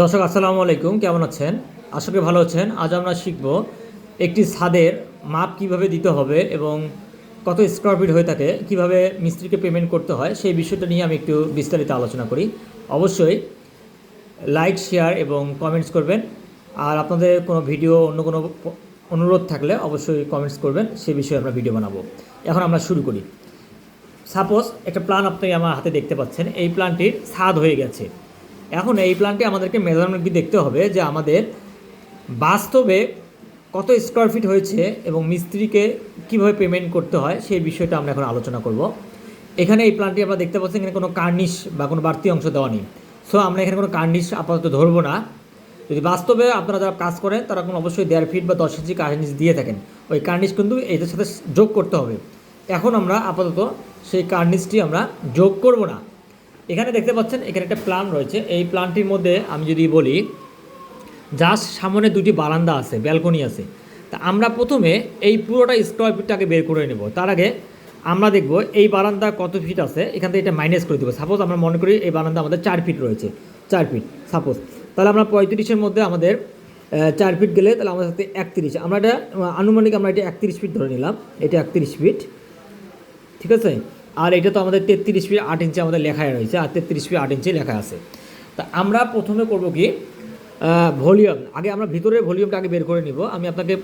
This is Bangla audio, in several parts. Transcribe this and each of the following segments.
দর্শক, আসসালামু আলাইকুম। কেমন আছেন? আশা করি ভালো আছেন। আজ আমরা শিখব একটি ছাদের মাপ কীভাবে দিতে হবে এবং কত স্কোয়ার ফিট হয়ে থাকে, কীভাবে মিস্ত্রিকে পেমেন্ট করতে হয়, সেই বিষয়টা নিয়ে আমি একটু বিস্তারিত আলোচনা করি। অবশ্যই লাইক শেয়ার এবং কমেন্টস করবেন। আর আপনাদের কোনো ভিডিও অন্য কোনো অনুরোধ থাকলে অবশ্যই কমেন্টস করবেন, সেই বিষয়ে আমরা ভিডিও বানাবো। এখন আমরা শুরু করি। সাপোজ একটা প্ল্যান আপনি আমার হাতে দেখতে পাচ্ছেন, এই প্ল্যানটির ছাদ হয়ে গেছে। এখন এই প্ল্যানটি আমাদেরকে মেজারমেন্ট দিয়ে দেখতে হবে যে আমাদের বাস্তবে কত স্কোয়ার ফিট হয়েছে এবং মিস্ত্রিকে কীভাবে পেমেন্ট করতে হয় সেই বিষয়টা আমরা এখন আলোচনা করব। এখানে এই প্ল্যানটি আমরা দেখতে পাচ্ছি এখানে কোনো কার্নিশ বা কোনো বাড়তি অংশ দেওয়া নেই। সো আমরা এখানে কোনো কার্নিশ আপাতত ধরবো না। যদি বাস্তবে আপনারা যারা কাজ করেন, তারা কোনো অবশ্যই দেড় ফিট বা দশ ইঞ্চি কার্নিশ দিয়ে থাকেন। ওই কার্নিশ কিন্তু এদের সাথে যোগ করতে হবে। এখন আমরা আপাতত সেই কার্নিশটি আমরা যোগ করব না। এখানে দেখতে পাচ্ছেন, এখানে একটা প্ল্যান রয়েছে। এই প্ল্যানটির মধ্যে আমি যদি বলি জাস্ট সামনে দুটি বারান্দা আছে ব্যালকনি আছে। তা আমরা প্রথমে এই পুরোটা স্কোয়ার ফিটটাকে বের করে নেব। তার আগে আমরা দেখব এই বারান্দা কত ফিট আছে, এখান থেকে এটা মাইনাস করে দেবো। সাপোজ আমরা মনে করি এই বারান্দা আমাদের চার ফিট রয়েছে, চার ফিট সাপোজ তাহলে আমরা পঁয়ত্রিশের মধ্যে আমাদের চার ফিট গেলে তাহলে আমাদের সাথে একত্রিশ। আমরা এটা, আনুমানিক আমরা এটা একত্রিশ ফিট ধরে নিলাম, এটা একত্রিশ ফিট ঠিক আছে? আর এটা তো আমাদের তেত্রিশ ফিট আট ইঞ্চি আমাদের লেখায় রয়েছে, আর তেত্রিশ ফিট আট ইঞ্চি লেখা আছে। তা আমরা প্রথমে করব কি ভলিউম আগে আমরা ভিতরের ভলিউমটা আগে বের করে নিব। আমি আপনাকে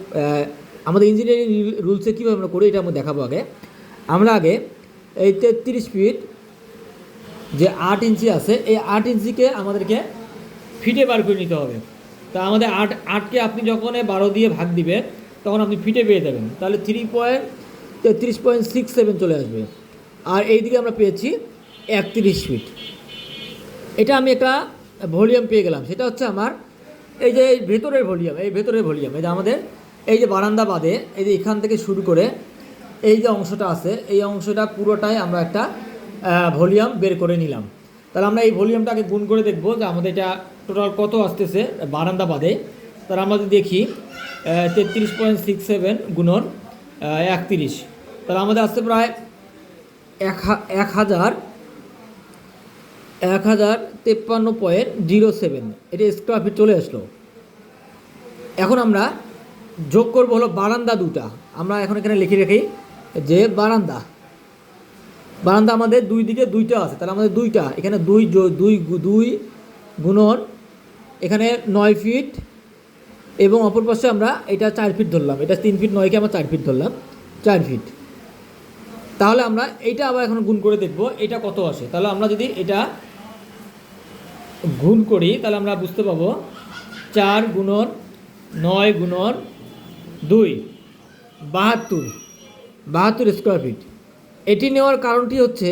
আমাদের ইঞ্জিনিয়ারিং রুলসে কীভাবে আমরা করি এটা আমি দেখাবো আগে। আমরা আগে এই তেত্রিশ ফিট যে আট ইঞ্চি আছে, এই আট ইঞ্চিকে আমাদেরকে ফিটে বার করে নিতে হবে। তা আমাদের আট আটকে আপনি যখন বারো দিয়ে ভাগ দিবেন, তখন আপনি ফিটে পেয়ে যাবেন। তাহলে থ্রি পয়েন্ট তেত্রিশ পয়েন্ট সিক্স সেভেন চলে আসবে। আর এই দিকে আমরা পেয়েছি একত্রিশ ফিট এটা আমি একটা ভলিউম পেয়ে গেলাম। সেটা হচ্ছে আমার এই যে ভেতরের ভলিউম, এই ভেতরের ভলিউম, এই যে আমাদের এই যে বারান্দা বাদে এই যে এখান থেকে শুরু করে এই যে অংশটা আছে, এই অংশটা পুরোটাই আমরা একটা ভলিউম বের করে নিলাম। তাহলে আমরা এই ভলিউমটাকে গুণ করে দেখব যে আমাদের এটা টোটাল কত আসতেছে বারান্দা বাদে তাহলে আমরা যদি দেখি তেত্রিশ পয়েন্ট সিক্স সেভেন গুণন একত্রিশ। তাহলে আমাদের আসছে প্রায় এক এক হাজার এক হাজার তেপ্পান্ন পয়েন্ট জিরো সেভেন। এটা স্কোয়ার ফিট চলে আসলো। এখন আমরা যোগ করব হলো বারান্দা দুটা। আমরা এখন এখানে লিখে রাখি যে বারান্দা। বারান্দা আমাদের দুই দিকে দুইটা আছে, তাহলে আমাদের দুইটা। এখানে দুই দুই দুই গুণন, এখানে নয় ফিট এবং অপর পাশে আমরা এটা চার ফিট ধরলাম। এটা তিন ফিট নয়কে আমরা চার ফিট ধরলাম। চার ফিট তাহলে আমরা এইটা আবার এখন গুণ করে দেখব, এটা কত আসে? তাহলে আমরা যদি এটা গুণ করি, তাহলে আমরা বুঝতে পাবো চার গুণন নয় গুণন দুই, বাহাত্তর বাহাত্তর স্কোয়ার ফিট এটি নেওয়ার কারণটি হচ্ছে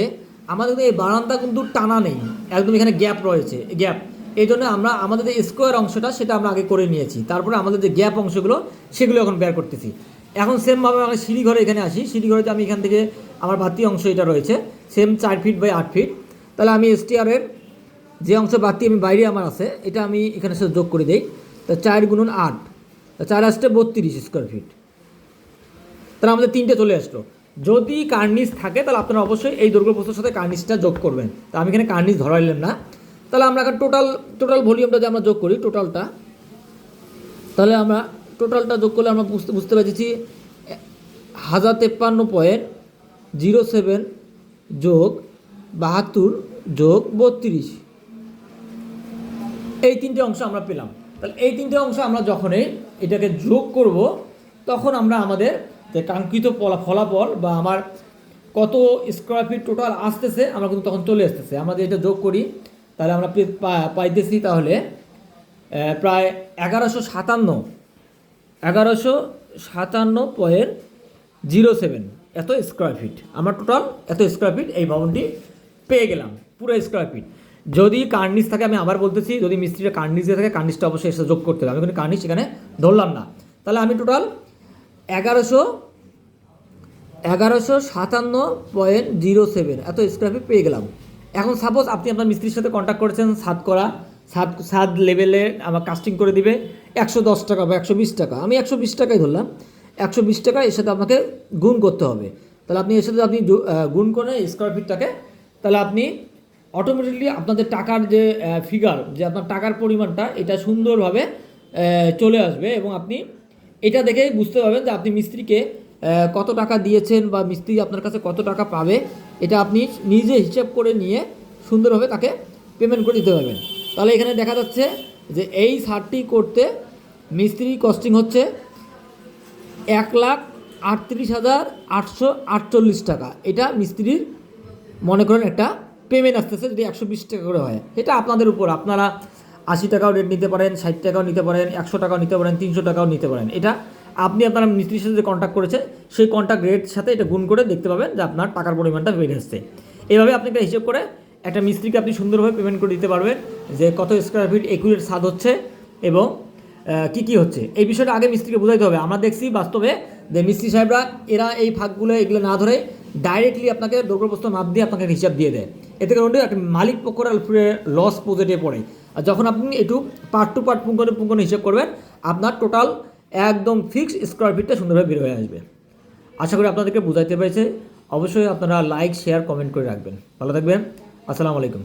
আমাদের এই বারান্দা কিন্তু টানা নেই, একদম এখানে গ্যাপ রয়েছে গ্যাপ এই জন্য আমরা আমাদের যে স্কোয়ার অংশটা সেটা আমরা আগে করে নিয়েছি, তারপরে আমাদের যে গ্যাপ অংশগুলো সেগুলো এখন বের করতেছি। এখন সেমভাবে আমরা সিঁড়ি ঘরে এখানে আসি। ঘরে আমি এখান থেকে আমার বাতি অংশ এটা রয়েছে। সেম চার ফিট বাই আট ফিট তাহলে আমি এসটিআরের যে অংশ বাতি আমি বাইরে আমার আছে, এটা আমি এখানে সাথে যোগ করে দিই। তা চার গুণন আট। তা চার আসতে বত্রিশ স্কোয়ার ফিট তাহলে আমাদের তিনটে চলে আসলো। যদি কার্নিস থাকে, তাহলে আপনারা অবশ্যই এই দৈর্ঘ্য প্রস্তুর সাথে কার্নিসটা যোগ করবেন। তা আমি এখানে কার্নিস ধরাইলাম না। তাহলে আমরা এখন টোটাল টোটাল ভলিউমটা যে আমরা যোগ করি টোটালটা তাহলে আমরা টোটালটা যোগ করলে আমরা বুঝতে বুঝতে পেরেছি, হাজার তেপ্পান্ন পয়েন্ট জিরো সেভেন যোগ বাহাত্তর যোগ বত্রিশ। এই তিনটে অংশ আমরা পেলাম। তাহলে এই তিনটে অংশ আমরা যখনই এটাকে যোগ করব, তখন আমরা আমাদের যে কাঙ্ক্ষিত ফলা- ফলাফল বা আমার কত স্কোয়ার ফিট টোটাল আসতেছে, আমরা কিন্তু তখন চলে আসতেছে। আমরা যদি এটা যোগ করি, তাহলে আমরা পাইতেছি তাহলে প্রায় এগারোশো সাতান্ন। এগারোশো সাতান্ন পয়েন্ট জিরো সেভেন। এত স্কোয়ার ফিট আমার টোটাল এত স্কোয়ার ফিট এই ভবনটি পেয়ে গেলাম। পুরো স্কোয়ার ফিট যদি কার্নিস থাকে, আমি আবার বলতেছি, যদি মিস্ত্রিটা কার্নিস দিয়ে থাকে কার্নিসটা অবশ্যই এসে যোগ করতে হবে। আমি কিন্তু কার্নিস এখানে ধরলাম না। তাহলে আমি টোটাল এগারোশো এগারোশো সাতান্ন পয়েন্ট জিরো সেভেন। এত স্কোয়ার ফিট পেয়ে গেলাম। এখন সাপোজ আপনি আপনার মিস্ত্রির সাথে কন্ট্যাক্ট করেছেন সাত করা সাত সাত লেভেলে আমার কাস্টিং করে দিবে। একশো দশ টাকা বা একশো বিশ টাকা। আমি একশো বিশ টাকাই ধরলাম। একশো বিশ টাকা এর সাথে আপনাকে গুণ করতে হবে। তাহলে আপনি এর সাথে আপনি গুণ করে স্কোয়ার ফিটটাকে তাহলে আপনি অটোমেটিকলি আপনাদের টাকার যে ফিগার যে আপনার টাকার পরিমাণটা, এটা সুন্দরভাবে চলে আসবে এবং আপনি এটা দেখে বুঝতে পারবেন যে আপনি মিস্ত্রিকে কত টাকা দিয়েছেন বা মিস্ত্রি আপনার কাছে কত টাকা পাবে। এটা আপনি নিজে হিসেব করে নিয়ে সুন্দরভাবে তাকে পেমেন্ট করে দিতে পারবেন। তাহলে এখানে দেখা যাচ্ছে যে এই সারটি করতে মিস্ত্রি কস্টিং হচ্ছে এক লাখ আটত্রিশ হাজার আটশো আটচল্লিশ টাকা। এটা মিস্ত্রির মনে করেন একটা পেমেন্ট আসতেছে যদি একশো বিশ টাকা করে হয়। এটা আপনাদের উপর। আপনারা আশি টাকাও রেট নিতে পারেন, ষাট টাকাও নিতে পারেন, একশো টাকাও নিতে পারেন, তিনশো টাকাও নিতে পারেন। এটা আপনি আপনার মিস্ত্রির সাথে যে কন্ট্যাক্ট করেছে, সেই কন্ট্যাক্ট রেট সাথে এটা গুণ করে দেখতে পাবেন যে আপনার টাকার পরিমাণটা বেড়ে আসছে। এইভাবে আপনি একটা হিসেব করে একটা মিস্ত্রিকে আপনি সুন্দরভাবে পেমেন্ট করে দিতে পারবেন যে কত স্কোয়ার ফিট একুরেট স্বাদ হচ্ছে এবং কি কি হচ্ছে? এই বিষয়টা আগে মিস্ত্রিকে বোঝাইতে হবে। আমরা দেখছি বাস্তবে যে মিস্ত্রি সাহেবরা, এরা এই ফাঁকগুলো, এগুলো না ধরে ডাইরেক্টলি আপনাকে দৌড়প্রস্ত মাপ দিয়ে আপনাকে হিসাব দিয়ে দেয়। এতে কারণে একটা মালিক পক্ষরা লস প্রজেক্টে পড়ে। আর যখন আপনি একটু পার্ট টু পার্ট পুঙ্কনে পুঙ্কনে হিসাব করবেন, আপনার টোটাল একদম ফিক্সড স্কোয়ার ফিটটা সুন্দরভাবে বের হয়ে আসবে। আশা করি আপনাদেরকে বোঝাইতে পেরেছে। অবশ্যই আপনারা লাইক শেয়ার কমেন্ট করে রাখবেন। ভালো থাকবেন। আসসালামু আলাইকুম।